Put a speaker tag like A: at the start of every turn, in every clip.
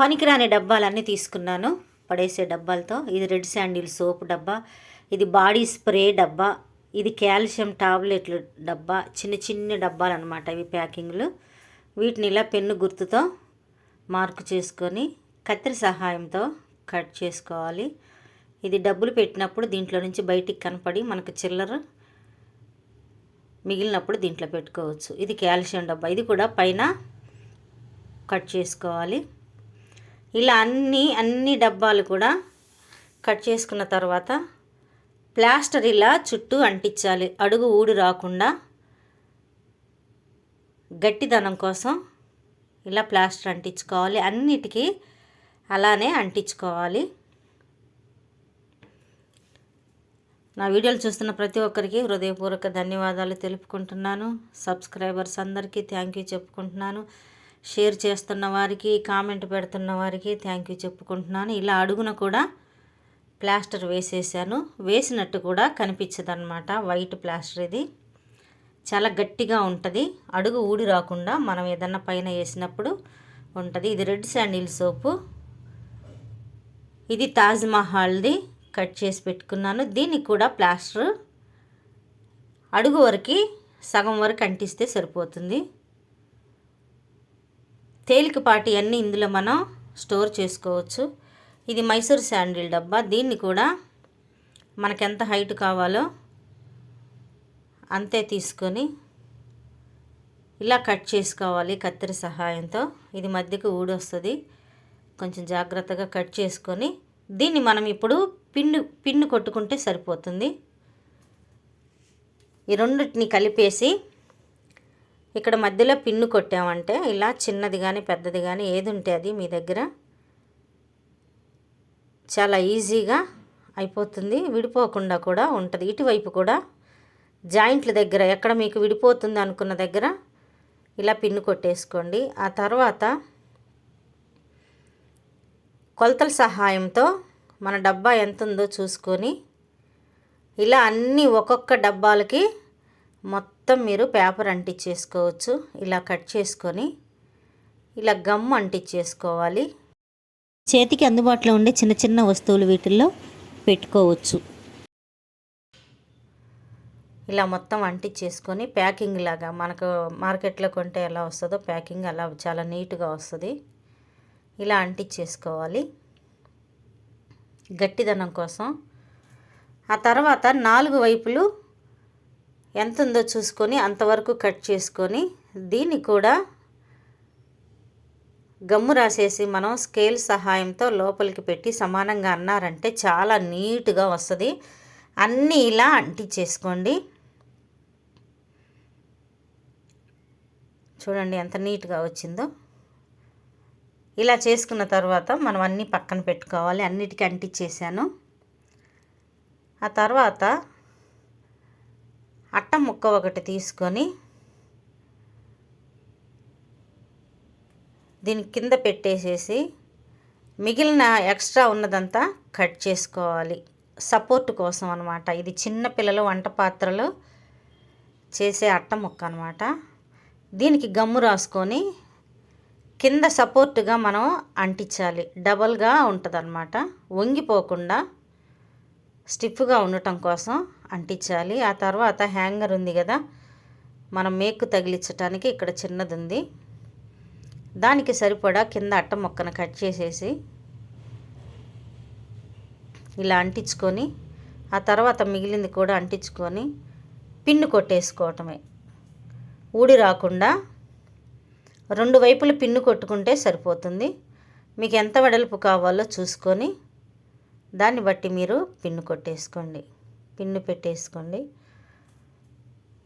A: పనికిరాని డబ్బాలన్నీ తీసుకున్నాను. పడేసే డబ్బాలతో ఇది రెడ్ శాండిల్ సోప్ డబ్బా ఇది బాడీ స్ప్రే డబ్బా ఇది కాల్షియం టాబ్లెట్లు డబ్బా చిన్న చిన్న డబ్బాలు అనమాట ఇవి ప్యాకింగ్లు. వీటిని ఇలా పెన్ను గుర్తుతో మార్కు చేసుకొని కత్తిరి సహాయంతో కట్ చేసుకోవాలి. ఇది డబ్బులు పెట్టినప్పుడు దీంట్లో నుంచి బయటికి కనపడి మనకు చిల్లర మిగిలినప్పుడు దీంట్లో పెట్టుకోవచ్చు. ఇది కాల్షియం డబ్బా. ఇది కూడా పైన కట్ చేసుకోవాలి. ఇలా అన్ని అన్ని డబ్బాలు కూడా కట్ చేసుకున్న తర్వాత ప్లాస్టర్ ఇలా చుట్టూ అంటించాలి. అడుగు ఊడి రాకుండా గట్టిదనం కోసం ఇలా ప్లాస్టర్ అంటించుకోవాలి. అన్నిటికీ అలానే అంటించుకోవాలి. నా వీడియోలు చూస్తున్న ప్రతి ఒక్కరికి హృదయపూర్వక ధన్యవాదాలు తెలుపుకుంటున్నాను. సబ్స్క్రైబర్స్ అందరికీ థ్యాంక్ యూ చెప్పుకుంటున్నాను. షేర్ చేస్తున్న వారికి కామెంట్ పెడుతున్న వారికి థ్యాంక్ యూ చెప్పుకుంటున్నాను. ఇలా అడుగున కూడా ప్లాస్టర్ వేసేసాను. వేసినట్టు కూడా కనిపించదన్నమాట. వైట్ ప్లాస్టర్ ఇది. చాలా గట్టిగా ఉంటుంది. అడుగు ఊడి రాకుండా మనం ఏదన్నా పైన వేసినప్పుడు ఉంటుంది. ఇది రెడ్ శాండిల్ సోపు. ఇది తాజ్ మహల్ది కట్ చేసి పెట్టుకున్నాను. దీనికి కూడా ప్లాస్టర్ అడుగు వరకు సగం వరకు అంటిస్తే సరిపోతుంది. తేలికపాటి అన్నీ ఇందులో మనం స్టోర్ చేసుకోవచ్చు. ఇది మైసూర్ శాండిల్ డబ్బా. దీన్ని కూడా మనకెంత హైట్ కావాలో అంతే తీసుకొని ఇలా కట్ చేసుకోవాలి కత్తెర సహాయంతో. ఇది మధ్యకు ఊడొస్తుంది. కొంచెం జాగ్రత్తగా కట్ చేసుకొని దీన్ని మనం ఇప్పుడు పిన్ను పిన్ను కొట్టుకుంటే సరిపోతుంది. ఈ రెండింటిని కలిపేసి ఇక్కడ మధ్యలో పిన్ను కొట్టామంటే ఇలా చిన్నది కానీ పెద్దది కానీ ఏది ఉంటే అది మీ దగ్గర చాలా ఈజీగా అయిపోతుంది. విడిపోకుండా కూడా ఉంటుంది. ఇటువైపు కూడా జాయింట్ల దగ్గర ఎక్కడ మీకు విడిపోతుంది అనుకున్న దగ్గర ఇలా పిన్ను కొట్టేసుకోండి. ఆ తర్వాత కొలతల సహాయంతో మన డబ్బా ఎంత ఉందో చూసుకొని ఇలా అన్నీ ఒక్కొక్క డబ్బాలకి మొత్తం మీరు పేపర్ అంటించేసుకోవచ్చు. ఇలా కట్ చేసుకొని ఇలా గమ్ అంటించేసుకోవాలి. చేతికి అందుబాటులో ఉండే చిన్న చిన్న వస్తువులు వీటిల్లో పెట్టుకోవచ్చు. ఇలా మొత్తం అంటించేసుకొని ప్యాకింగ్ లాగా మనకు మార్కెట్లో కొంటే ఎలా వస్తుందో ప్యాకింగ్ అలా చాలా నీట్గా వస్తుంది. ఇలా అంటించేసుకోవాలి. గట్టిదనం కోసం. ఆ తర్వాత నాలుగు వైపులు ఎంత ఉందో చూసుకొని అంతవరకు కట్ చేసుకొని దీన్ని కూడా గమ్ము రాసేసి మనం స్కేల్ సహాయంతో లోపలికి పెట్టి సమానంగా అన్నారంటే చాలా నీట్గా వస్తుంది. అన్నీ ఇలా అంటించేసుకోండి చూడండి ఎంత నీట్గా వచ్చిందో. ఇలా చేసుకున్న తర్వాత మనం అన్నీ పక్కన పెట్టుకోవాలి. అన్నిటికీ అంటించేసాను ఆ తర్వాత అట్ట ముక్క ఒకటి తీసుకొని దీని కింద పెట్టేసేసి మిగిలిన ఎక్స్ట్రా ఉన్నదంతా కట్ చేసుకోవాలి. సపోర్ట్ కోసం అనమాట ఇది చిన్న పిల్లలు వంట పాత్రలు చేసే అట్ట ముక్క అనమాట దీనికి గమ్ము రాసుకొని కింద సపోర్ట్గా మనం అంటించాలి. డబల్గా ఉంటుంది అనమాట వంగిపోకుండా స్టిఫ్గా ఉండటం కోసం అంటించాలి. ఆ తర్వాత హ్యాంగర్ ఉంది కదా మనం మేకు తగిలించడానికి ఇక్కడ చిన్నది ఉంది దానికి సరిపడా కింద అట్ట మొక్కను కట్ చేసేసి ఇలా అంటించుకొని ఆ తర్వాత మిగిలింది కూడా అంటించుకొని పిన్ను కొట్టేసుకోవటమే. ఊడి రాకుండా రెండు వైపులు పిన్ను కొట్టుకుంటే సరిపోతుంది. మీకు ఎంత వెడల్పు కావాలో చూసుకొని దాన్ని బట్టి మీరు పిన్ను కొట్టేసుకోండి. పిన్ను పెట్టేసుకోండి.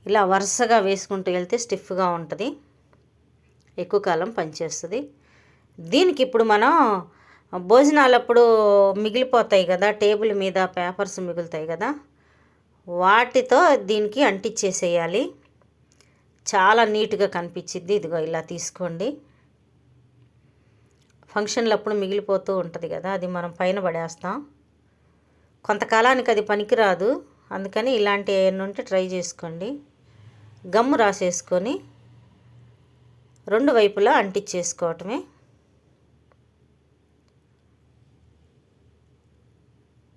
A: ఇలా వరుసగా వేసుకుంటూ వెళ్తే స్టిఫ్గా ఉంటుంది. ఎక్కువ కాలం పనిచేస్తుంది. దీనికి ఇప్పుడు మనం భోజనాలప్పుడు మిగిలిపోతాయి కదా టేబుల్ మీద పేపర్స్ మిగులుతాయి కదా వాటితో దీనికి అంటించేసేయాలి చాలా నీట్గా కనిపించింది ఇదిగో ఇలా తీసుకోండి. ఫంక్షన్లప్పుడు మిగిలిపోతూ ఉంటుంది కదా అది మనం పైన పడేస్తాం. కొంతకాలానికి అది పనికిరాదు. అందుకని ఇలాంటి ఏమైనా ఉంటే ట్రై చేసుకోండి. గమ్ము రాసేసుకొని రెండు వైపులా అంటించేసుకోవటమే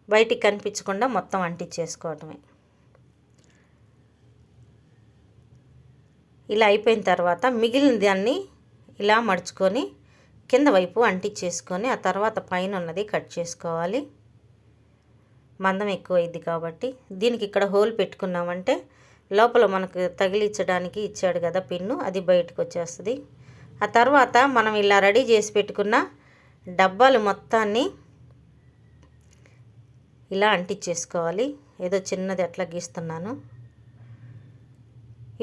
A: బయటికి కనిపించకుండా మొత్తం అంటించేసుకోవటమే ఇలా అయిపోయిన తర్వాత మిగిలిన దాన్ని ఇలా మడుచుకొని కింద వైపు అంటించేసుకొని ఆ తర్వాత పైన ఉన్నది కట్ చేసుకోవాలి. మందం ఎక్కువ కాబట్టి దీనికి ఇక్కడ హోల్ పెట్టుకున్నామంటే లోపల మనకు తగిలించడానికి ఇచ్చాడు కదా పిన్ను అది బయటకు వచ్చేస్తుంది. ఆ తర్వాత మనం ఇలా రెడీ చేసి పెట్టుకున్న డబ్బాలు మొత్తాన్ని ఇలా అంటించేసుకోవాలి ఏదో చిన్నది ఎట్లా గీస్తున్నాను.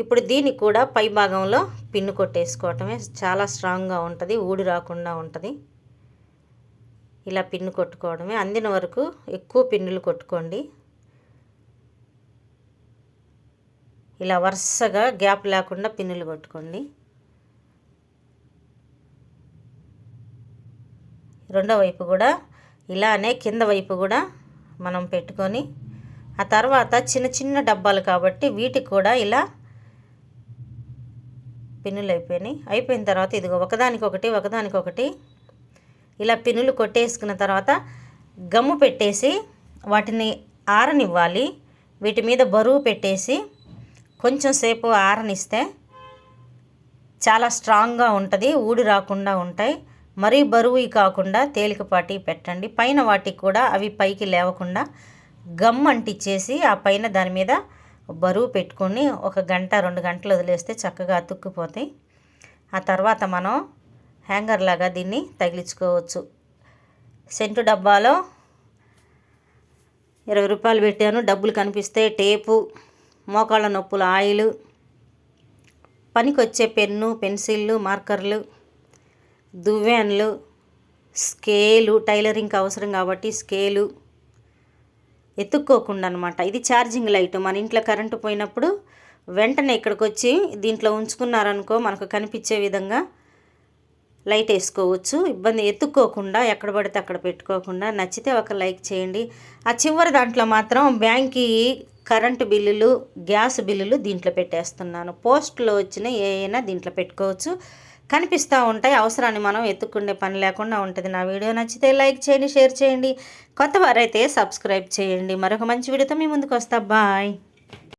A: ఇప్పుడు దీనికి కూడా పై భాగంలో పిన్ను కొట్టేసుకోవటమే చాలా స్ట్రాంగ్గా ఉంటుంది ఊడి రాకుండా ఉంటుంది. ఇలా పిన్ను కొట్టుకోవడమే. అందిన వరకు ఎక్కువ పిన్నులు కొట్టుకోండి. ఇలా వరుసగా గ్యాప్ లేకుండా పిన్నులు కొట్టుకోండి. రెండో వైపు కూడా ఇలానే కింద వైపు కూడా మనం పెట్టుకొని ఆ తర్వాత చిన్న చిన్న డబ్బాలు కాబట్టి వీటికి కూడా ఇలా పిన్నులు అయిపోయినాయి. అయిపోయిన తర్వాత ఇదిగో ఒకదానికొకటి ఒకదానికొకటి ఇలా పిన్నులు కొట్టేసుకున్న తర్వాత గమ్ము పెట్టేసి వాటిని ఆరనివ్వాలి. వీటి మీద బరువు పెట్టేసి కొంచెం సేపు ఆరనిస్తే చాలా స్ట్రాంగ్గా ఉంటుంది ఊడి రాకుండా ఉంటాయి. మరీ బరువు కాకుండా తేలికపాటి పెట్టండి. పైన వాటికి కూడా అవి పైకి లేవకుండా గమ్ అంటించేసి ఆ పైన దాని మీద బరువు పెట్టుకొని ఒక గంట రెండు గంటలు వదిలేస్తే చక్కగా అతుక్కుపోతాయి. ఆ తర్వాత మనం హ్యాంగర్ లాగా దీన్ని తగిలించుకోవచ్చు. సెంటు డబ్బాలో ఇరవై రూపాయలు పెట్టాను. డబ్బులు కనిపిస్తే టేపు మోకాళ్ళ నొప్పుల ఆయిల్ పనికొచ్చే పెన్ను పెన్సిళ్ళు మార్కర్లు దువ్వెన్లు స్కేలు టైలరింగ్కి అవసరం కాబట్టి స్కేలు ఎత్తుక్కోకుండా అనమాట ఇది ఛార్జింగ్ లైట్. మన ఇంట్లో కరెంటు పోయినప్పుడు వెంటనే ఇక్కడికి వచ్చి దీంట్లో ఉంచుకున్నారనుకో మనకు కనిపించే విధంగా లైట్ వేసుకోవచ్చు. ఇబ్బంది ఎత్తుక్కోకుండా ఎక్కడ పడితే అక్కడ పెట్టుకోకుండా నచ్చితే ఒక లైక్ చేయండి. ఆ చివరి దాంట్లో మాత్రం బ్యాంక్కి కరెంటు బిల్లులు గ్యాస్ బిల్లులు దీంట్లో పెట్టేస్తున్నాను. పోస్ట్లో వచ్చిన ఏమైనా దీంట్లో పెట్టుకోవచ్చు. కనిపిస్తూ ఉంటాయి. అవసరాన్ని మనం ఎత్తుకుండే పని లేకుండా ఉంటుంది. నా వీడియో నచ్చితే లైక్ చేయండి షేర్ చేయండి. కొత్త వారైతే సబ్స్క్రైబ్ చేయండి. మరొక మంచి వీడియోతో మీ ముందుకు వస్తా. బాయ్.